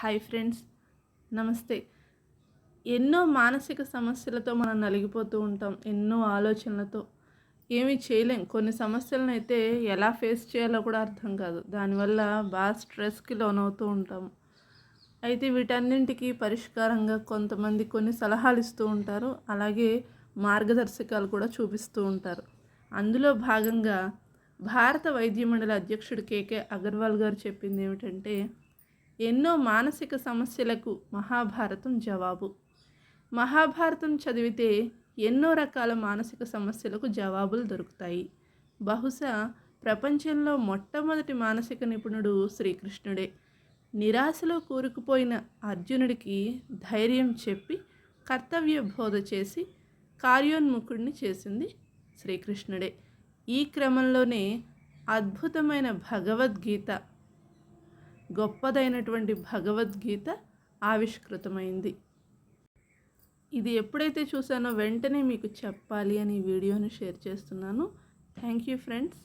Hi friends నమస్తే. ఎన్నో మానసిక సమస్యలతో మనం నలిగిపోతూ ఉంటాం ఎన్నో ఆలోచనలతో. ఏమీ చేయలేం. కొన్ని సమస్యలను అయితే ఎలా ఫేస్ చేయాలో కూడా అర్థం కాదు. దానివల్ల బాగా స్ట్రెస్కి లోనవుతూ ఉంటాము. అయితే వీటన్నింటికి పరిష్కారంగా కొంతమంది కొన్ని సలహాలు ఇస్తూ ఉంటారు. అలాగే మార్గదర్శకాలు కూడా చూపిస్తూ ఉంటారు. అందులో భాగంగా భారత వైద్య మండలి అధ్యక్షుడు కేకే అగర్వాల్ గారు చెప్పింది ఏమిటంటే ఎన్నో మానసిక సమస్యలకు మహాభారతం జవాబు. మహాభారతం చదివితే ఎన్నో రకాల మానసిక సమస్యలకు జవాబులు దొరుకుతాయి. బహుశా ప్రపంచంలో మొట్టమొదటి మానసిక నిపుణుడు శ్రీకృష్ణుడే. నిరాశలో కూరుకుపోయిన అర్జునుడికి ధైర్యం చెప్పి కర్తవ్య బోధ చేసి కార్యోన్ముఖుడిని చేసింది శ్రీకృష్ణుడే. ఈ క్రమంలోనే అద్భుతమైన భగవద్గీత గొప్పదైనటువంటి భగవద్గీత ఆవిష్కృతమైంది. ఇది ఎప్పుడైతే చూసానో వెంటనే మీకు చెప్పాలి అని ఈ వీడియోని షేర్ చేస్తున్నాను. Thank you friends.